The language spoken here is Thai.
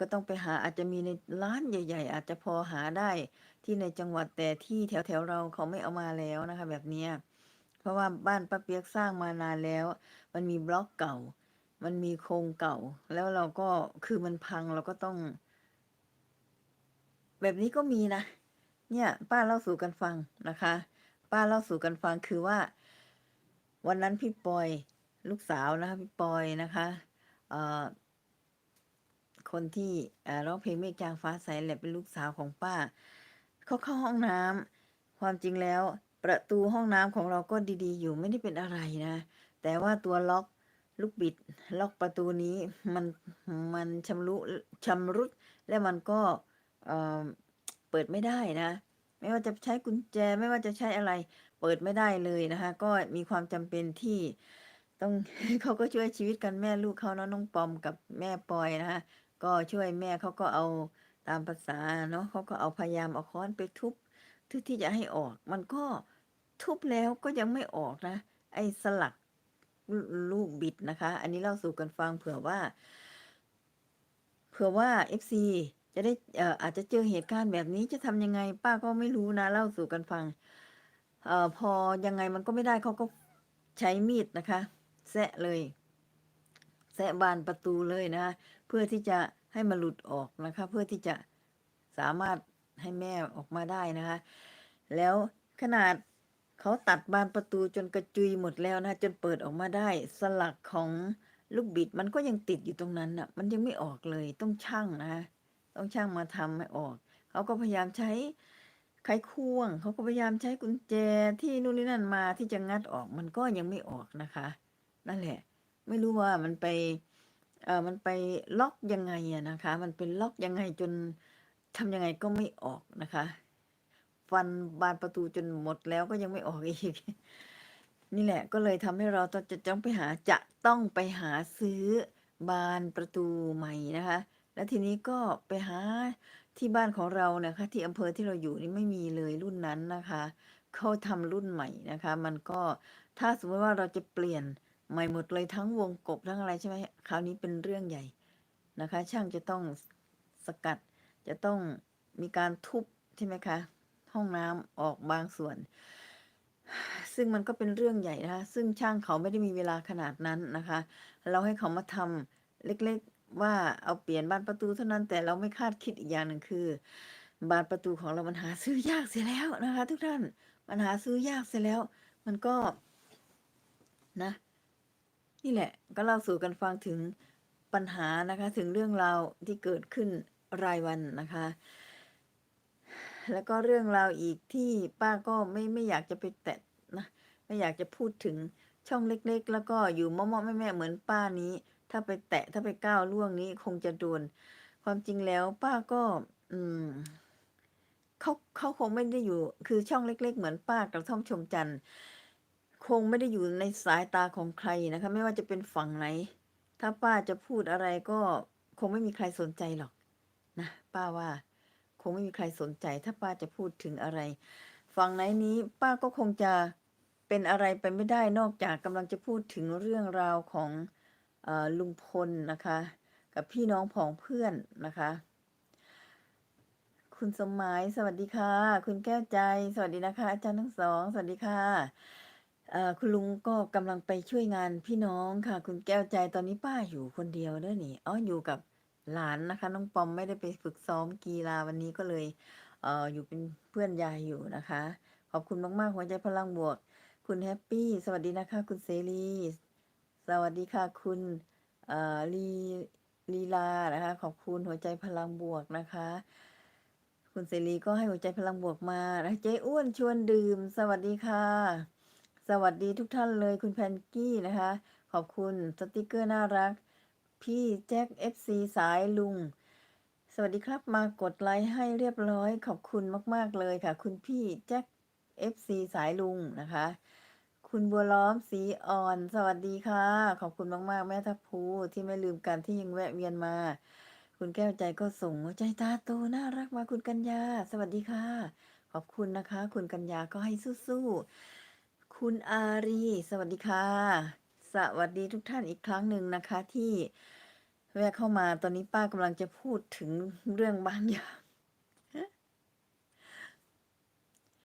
ก็ต้องไปหาอาจจะมีในร้านใหญ่ ๆ อาจจะพอหาได้ที่ในจังหวัดแต่ที่แถวๆเราเขาไม่เอามาแล้วนะคะ แบบนี้เพราะว่าบ้านป้าเปี๊ยกสร้างมานานแล้ว มันมีบล็อกเก่า มันมีโครงเก่า แล้วเราก็คือมันพังเราก็ต้อง แบบนี้ก็มีนะเนี่ย ป้าเล่าสู่กันฟังนะคะ ป้าเล่าสู่กันฟังคือว่า วันนั้นพี่ปอยลูกสาวนะคะพี่ปอยนะคะ เอ่อ คนที่ร้องเพลงเมฆจางฟ้าใสแหละเป็นลูกสาวของป้า เขาเข้าห้องน้ำความจริงแล้วประตูห้องน้ำของเราก็ดีๆ อยู่ไม่ได้เป็นอะไรนะ แต่ว่าตัวล็อกลูกบิด ล็อกประตูนี้มันมันชำรุชำรุดและมันก็เอ่อเปิดไม่ได้นะ ไม่ว่าจะใช้กุญแจไม่ว่าจะใช้อะไร เปิดไม่ได้เลยนะคะ ก็มีความจำเป็นที่ต้องเขาก็ช่วยชีวิตกันแม่ลูกเขาเนาะน้องปอมกับแม่ปอยนะคะ ก็ช่วยแม่เขาก็เอาตามประสาเนาะเขาก็เอาพยายามเอาค้อนไปทุบเพื่อที่จะให้ออก มันก็ทุบแล้วก็ยังไม่ออกนะ ไอ้สลักลูกบิดนะคะ อันนี้เล่าสู่กันฟังเผื่อว่า เผื่อว่า FC จะได้เอ่ออาจจะเจอเหตุการณ์แบบนี้จะทำยังไง ป้าก็ไม่รู้นะ เล่าสู่กันฟังเอ่อพอยังไงมันก็ไม่ได้เขาก็ใช้มีดนะคะแซะเลย แซะบานประตูเลยนะ เพื่อที่จะให้มันหลุดออกนะคะ เพื่อที่จะสามารถให้แม่ออกมาได้นะคะ แล้วขนาดเขาตัดบานประตูจนกระจุยหมดแล้วนะ จนเปิดออกมาได้ สลักของลูกบิดมันก็ยังติดอยู่ตรงนั้นน่ะ มันยังไม่ออกเลยต้องช่างนะคะต้องช่างมาทำให้ออก เขาก็พยายามใช้ไขควง เขาก็พยายามใช้กุญแจที่นู่นนี่นั่นมาที่จะงัดออกมันก็ยังไม่ออกนะคะ นั่นแหละ ไม่รู้ว่ามันไปเอ่อมันไปล็อกยังไงอะนะคะ มันเป็นล็อกยังไงจนทำยังไงก็ไม่ออกนะคะฟันบานประตูจนหมดแล้วก็ยังไม่ออกอีก นี่แหละก็เลยทำให้เราต้องจะต้องไปหาจะต้องไปหาซื้อบานประตูใหม่นะคะ แล้วทีนี้ก็ไปหาที่บ้านของเรานะคะ ที่อำเภอที่เราอยู่นี่ไม่มีเลยรุ่นนั้นนะคะเขาทำรุ่นใหม่นะคะ มันก็ถ้าสมมติว่าเราจะเปลี่ยน ใหม่หมดเลยทั้งวงกบทั้งอะไรใช่ไหมคราวนี้เป็นเรื่องใหญ่นะคะ ช่างจะต้องสสกัดจะต้องมีการทุบใช่ไหมคะ ห้องน้ำออกบางส่วน ซึ่งมันก็เป็นเรื่องใหญ่นะคะ ซึ่งช่างเขาไม่ได้มีเวลาขนาดนั้นนะคะ เราให้เขามาทำเล็กๆว่าเอาเปลี่ยนบานประตูเท่านั้นแต่เราไม่คาดคิดอีกอย่างหนึ่งคือบานประตูของเรามันหาซื้อยากเสียแล้วนะคะ ทุกท่านมันหาซื้อยากเสียแล้ว มันก็นะ นี่แหละก็เล่าสู่กันฟังถึงปัญหานะคะถึงเรื่องราวที่เกิดขึ้นรายวันนะคะ แล้วก็เรื่องราวอีกที่ป้าก็ไม่ไม่อยากจะไปแตะนะไม่อยากจะพูดถึงช่องเล็ก ๆ แล้วก็อยู่เมาะๆแม่ๆเหมือนป้านี้ ถ้าไปแตะถ้าไปก้าวล่วงนี้คงจะโดน ความจริงแล้วป้าก็ อืมเขาเขาคงไม่ได้อยู่ คือช่องเล็ก ๆ เหมือนป้ากับช่องชมจันทร์ คงไม่ได้อยู่ในสายตาของใครนะคะ ไม่ว่าจะเป็นฝั่งไหน ถ้าป้าจะพูดอะไรก็คงไม่มีใครสนใจหรอกนะป้าว่า คงไม่มีใครสนใจ ถ้าป้าจะพูดถึงอะไร ฝั่งไหนนี้ป้าก็คงจะเป็นอะไรไปไม่ได้นอกจากกำลังจะพูดถึงเรื่องราวของอลุงพลนะคะ กับพี่น้องผองเพื่อนนะคะ คุณสมหมายสวัสดีค่ะ คุณแก้วใจ สวัสดีนะคะ อาจารย์ทั้ง2สวัสดีค่ะ เอ่อ คุณลุงก็กำลังไปช่วยงานพี่น้องค่ะ คุณแก้วใจ ตอนนี้ป้าอยู่คนเดียวด้อนี่ อ๋อ อยู่กับหลานนะคะ น้องปอมไม่ได้ไปฝึกซ้อมกีฬาวันนี้ก็เลย เอ่อ อยู่เป็นเพื่อนยายอยู่นะคะ ขอบคุณมากๆ หัวใจพลังบวก คุณแฮปปี้ สวัสดีนะคะ คุณเสรี สวัสดีค่ะ คุณ เอ่อ ลีลีลา นะคะ ขอบคุณหัวใจพลังบวกนะคะ คุณเสรีก็ให้หัวใจพลังบวกมานะเจ๊อ้วนชวนดื่ม สวัสดีค่ะ สวัสดีทุกท่านเลยคุณแพนกี้นะคะ ขอบคุณสติกเกอร์น่ารัก พี่แจ็ค FC สายลุง สวัสดีครับมากดไลค์ให้เรียบร้อย ขอบคุณมาก ๆ เลยค่ะ คุณพี่แจ็ค FC สายลุงนะคะ คุณบัวล้อมสีอ่อน สวัสดีค่ะ ขอบคุณมาก ๆ แม่ทัพภูที่ไม่ลืมกันที่ยังแวะเวียนมา คุณแก้วใจก็ส่งใจตาโตน่ารักมาคุณกัญญา สวัสดีค่ะขอบคุณนะคะ คุณกัญญาก็ให้สู้ๆ คุณอารี สวัสดีค่ะ สวัสดีทุกท่านอีกครั้งหนึ่งนะคะที่แวะเข้ามาตอนนี้ป้ากำลังจะพูดถึงเรื่องบางอย่าง